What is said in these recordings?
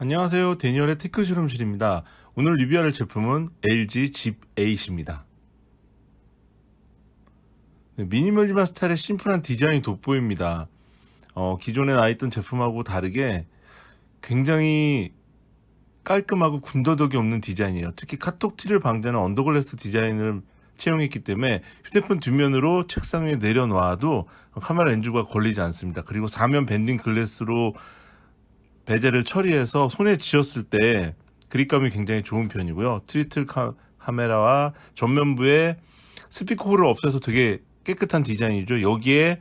안녕하세요. 데니얼의 테크 실험실입니다. 오늘 리뷰할 제품은 LG 집 8입니다. 네, 미니멀리한 스타일의 심플한 디자인이 돋보입니다. 어, 기존에 나있던 제품하고 다르게 굉장히 깔끔하고 군더더기 없는 디자인이에요. 특히 카톡 티를 방지하는 언더글래스 디자인을 채용했기 때문에 휴대폰 뒷면으로 책상 위에 내려놔도 카메라 렌즈가 걸리지 않습니다. 그리고 사면 밴딩 글래스로 베젤을 처리해서 손에 쥐었을 때 그립감이 굉장히 좋은 편이고요. 트리틀 카, 카메라와 전면부에 스피커 홀을 없애서 되게 깨끗한 디자인이죠. 여기에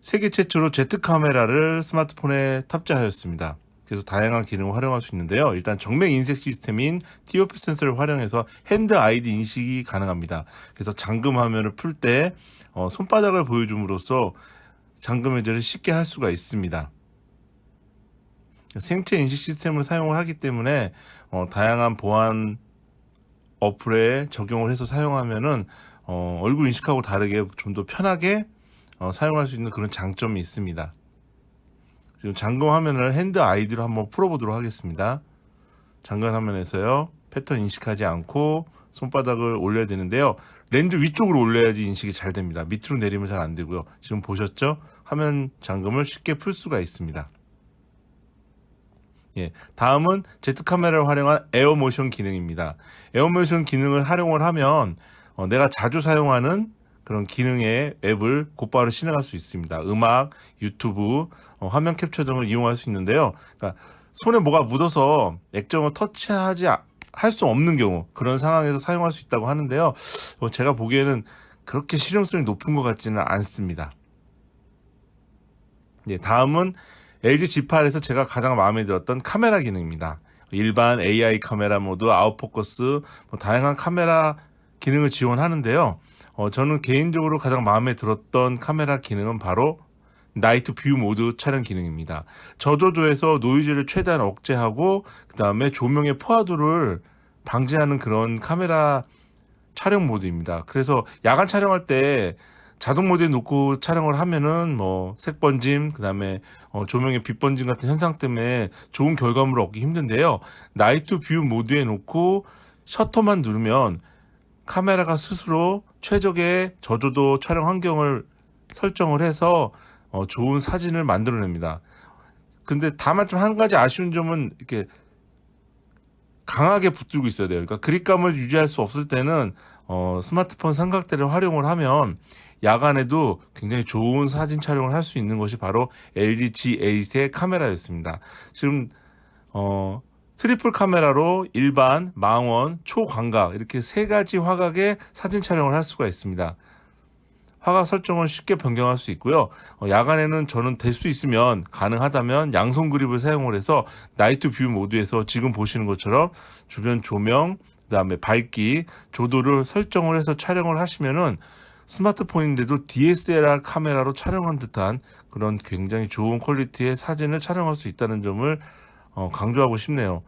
세계 최초로 Z 카메라를 스마트폰에 탑재하였습니다. 그래서 다양한 기능을 활용할 수 있는데요. 일단 정맥 인식 시스템인 TOF 센서를 활용해서 핸드 아이디 인식이 가능합니다. 그래서 잠금 화면을 풀때 어, 손바닥을 보여줌으로써 잠금 해제를 쉽게 할 수가 있습니다. 생체 인식 시스템을 사용을 하기 때문에 어, 다양한 보안 어플에 적용을 해서 사용하면은 어, 얼굴 인식하고 다르게 좀 더 편하게 어, 사용할 수 있는 그런 장점이 있습니다. 지금 잠금 화면을 핸드 아이디로 한번 풀어보도록 하겠습니다. 잠금 화면에서요 패턴 인식하지 않고 손바닥을 올려야 되는데요. 렌즈 위쪽으로 올려야지 인식이 잘 됩니다. 밑으로 내리면 잘 안 되고요. 지금 보셨죠? 화면 잠금을 쉽게 풀 수가 있습니다. 예, 다음은 Z 카메라를 활용한 에어 모션 기능입니다. 에어 모션 기능을 활용을 하면 어, 내가 자주 사용하는 그런 기능의 앱을 곧바로 실행할 수 있습니다. 음악, 유튜브, 어, 화면 캡처 등을 이용할 수 있는데요. 그러니까 손에 뭐가 묻어서 액정을 터치하지 할 수 없는 경우 그런 상황에서 사용할 수 있다고 하는데요. 어, 제가 보기에는 그렇게 실용성이 높은 것 같지는 않습니다. 예, 다음은 LG G8에서 제가 가장 마음에 들었던 카메라 기능입니다. 일반 AI 카메라 모드, 아웃포커스, 뭐 다양한 카메라 기능을 지원하는데요. 어, 저는 개인적으로 가장 마음에 들었던 카메라 기능은 바로 나이트 뷰 모드 촬영 기능입니다. 저조도에서 노이즈를 최대한 억제하고 그 다음에 조명의 포화도를 방지하는 그런 카메라 촬영 모드입니다. 그래서 야간 촬영할 때 자동 모드에 놓고 촬영을 하면은 뭐 색번짐 그다음에 어, 조명의 빛번짐 같은 현상 때문에 좋은 결과물을 얻기 힘든데요. 나이트 뷰 모드에 놓고 셔터만 누르면 카메라가 스스로 최적의 저조도 촬영 환경을 설정을 해서 어, 좋은 사진을 만들어냅니다. 근데 다만 좀 한 가지 아쉬운 점은 이렇게 강하게 붙들고 있어야 돼요. 그러니까 그립감을 유지할 수 없을 때는 어, 스마트폰 삼각대를 활용을 하면 야간에도 굉장히 좋은 사진 촬영을 할 수 있는 것이 바로 LG G8의 카메라였습니다. 지금 어, 트리플 카메라로 일반, 망원, 초광각 이렇게 세 가지 화각의 사진 촬영을 할 수가 있습니다. 화각 설정을 쉽게 변경할 수 있고요. 어, 야간에는 저는 될 수 있으면 가능하다면 양손 그립을 사용을 해서 나이트 뷰 모드에서 지금 보시는 것처럼 주변 조명, 그다음에 밝기, 조도를 설정을 해서 촬영을 하시면은 스마트폰인데도 DSLR 카메라로 촬영한 듯한 그런 굉장히 좋은 퀄리티의 사진을 촬영할 수 있다는 점을 어, 강조하고 싶네요.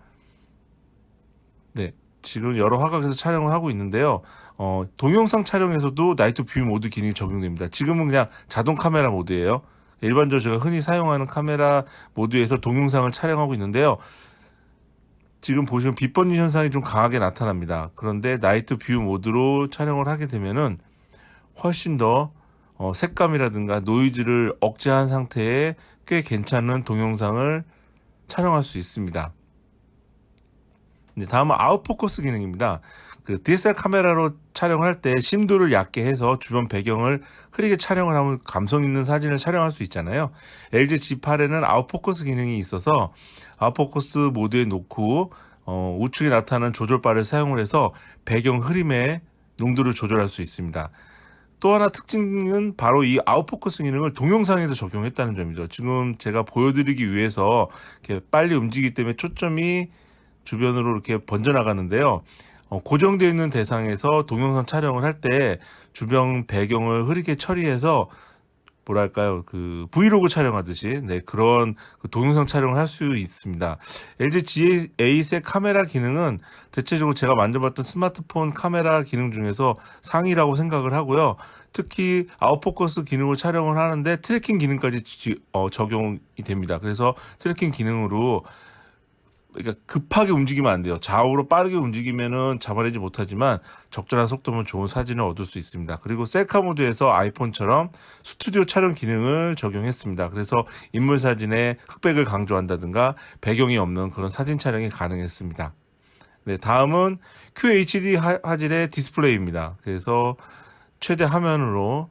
네. 지금 여러 화각에서 촬영을 하고 있는데요. 어, 동영상 촬영에서도 나이트 뷰 모드 기능이 적용됩니다. 지금은 그냥 자동 카메라 모드예요. 일반적으로 제가 흔히 사용하는 카메라 모드에서 동영상을 촬영하고 있는데요. 지금 보시면 빛번짐 현상이 좀 강하게 나타납니다. 그런데 나이트 뷰 모드로 촬영을 하게 되면은 훨씬 더 어, 색감이라든가 노이즈를 억제한 상태에 꽤 괜찮은 동영상을 촬영할 수 있습니다. 이제 다음은 아웃포커스 기능입니다. 그 DSLR 카메라로 촬영할 때 심도를 얕게 해서 주변 배경을 흐리게 촬영을 하면 감성 있는 사진을 촬영할 수 있잖아요. LG G8에는 아웃포커스 기능이 있어서 아웃포커스 모드에 놓고 어, 우측에 나타나는 조절바를 사용을 해서 배경 흐림의 농도를 조절할 수 있습니다. 또 하나 특징은 바로 이 아웃포커스 기능을 동영상에도 적용했다는 점이죠. 지금 제가 보여드리기 위해서 이렇게 빨리 움직이기 때문에 초점이 주변으로 이렇게 번져나가는데요. 어, 고정되어 있는 대상에서 동영상 촬영을 할 때 주변 배경을 흐리게 처리해서 뭐랄까요 그 브이로그 촬영하듯이 네 그런 그 동영상 촬영을 할 수 있습니다. LG G8의 카메라 기능은 대체적으로 제가 만져봤던 스마트폰 카메라 기능 중에서 상위라고 생각을 하고요. 특히 아웃포커스 기능을 촬영을 하는데 트래킹 기능까지 지- 어, 적용이 됩니다. 그래서 트래킹 기능으로 그러니까 급하게 움직이면 안 돼요. 좌우로 빠르게 움직이면은 잡아내지 못하지만 적절한 속도면 좋은 사진을 얻을 수 있습니다. 그리고 셀카 모드에서 아이폰처럼 스튜디오 촬영 기능을 적용했습니다. 그래서 인물 사진에 흑백을 강조한다든가 배경이 없는 그런 사진 촬영이 가능했습니다. 네, 다음은 QHD 화- 화질의 디스플레이입니다. 그래서 최대 화면으로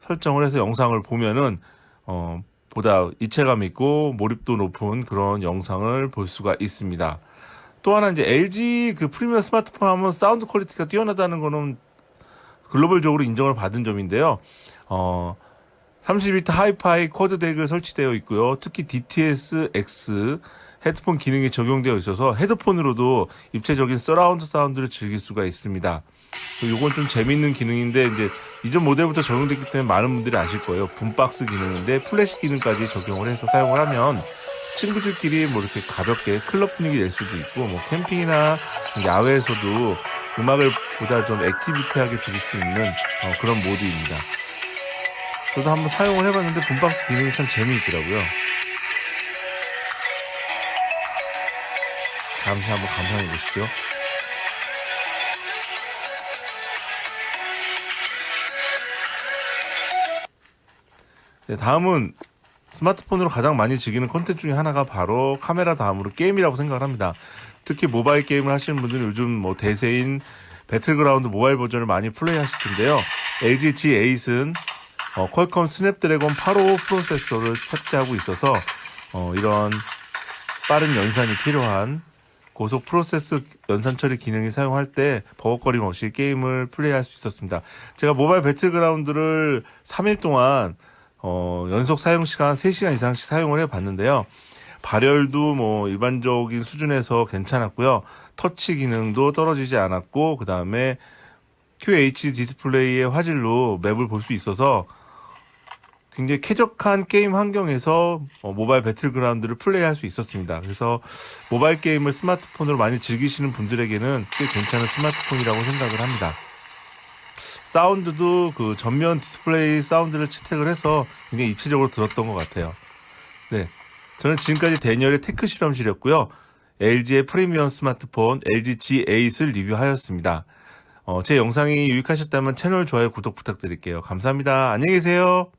설정을 해서 영상을 보면은 어, 보다 이체감 있고 몰입도 높은 그런 영상을 볼 수가 있습니다. 또 하나 이제 LG 그 프리미엄 스마트폰 하면 사운드 퀄리티가 뛰어나다는 거는 글로벌적으로 인정을 받은 점인데요. 어, 32트 하이파이 쿼드 덱을 설치되어 있고요. 특히 DTS X 헤드폰 기능이 적용되어 있어서 헤드폰으로도 입체적인 서라운드 사운드를 즐길 수가 있습니다. 이건 좀 재밌는 기능인데 이제 이전 모델부터 적용됐기 때문에 많은 분들이 아실 거예요. 붐박스 기능인데 플래시 기능까지 적용을 해서 사용을 하면 친구들끼리 뭐 이렇게 가볍게 클럽 분위기 낼 수도 있고 뭐 캠핑이나 야외에서도 음악을 보다 좀 액티비티하게 들을 수 있는 어, 그런 모드입니다. 저도 한번 사용을 해봤는데 붐박스 기능이 참 재미있더라고요. 잠시 한번 감상해 보시죠. 네, 다음은 스마트폰으로 가장 많이 즐기는 콘텐츠 중에 하나가 바로 카메라 다음으로 게임이라고 생각을 합니다. 특히 모바일 게임을 하시는 분들은 요즘 뭐 대세인 배틀그라운드 모바일 버전을 많이 플레이하실 텐데요. LG G8은 어, 퀄컴 스냅드래곤 855 프로세서를 탑재하고 있어서 어, 이런 빠른 연산이 필요한 고속 프로세스 연산 처리 기능이 사용할 때 버벅거림 없이 게임을 플레이할 수 있었습니다. 제가 모바일 배틀그라운드를 3일 동안 어, 연속 사용 시간 3시간 이상씩 사용을 해 봤는데요. 발열도 뭐 일반적인 수준에서 괜찮았고요. 터치 기능도 떨어지지 않았고 그다음에 QHD 디스플레이의 화질로 맵을 볼 수 있어서 굉장히 쾌적한 게임 환경에서 어, 모바일 배틀그라운드를 플레이할 수 있었습니다. 그래서 모바일 게임을 스마트폰으로 많이 즐기시는 분들에게는 꽤 괜찮은 스마트폰이라고 생각을 합니다. 사운드도 그 전면 디스플레이 사운드를 채택을 해서 굉장히 입체적으로 들었던 것 같아요. 네. 저는 지금까지 대니얼의 테크 실험실이었고요. LG의 프리미엄 스마트폰 LG G8을 리뷰하였습니다. 어, 제 영상이 유익하셨다면 채널 좋아요, 구독 부탁드릴게요. 감사합니다. 안녕히 계세요.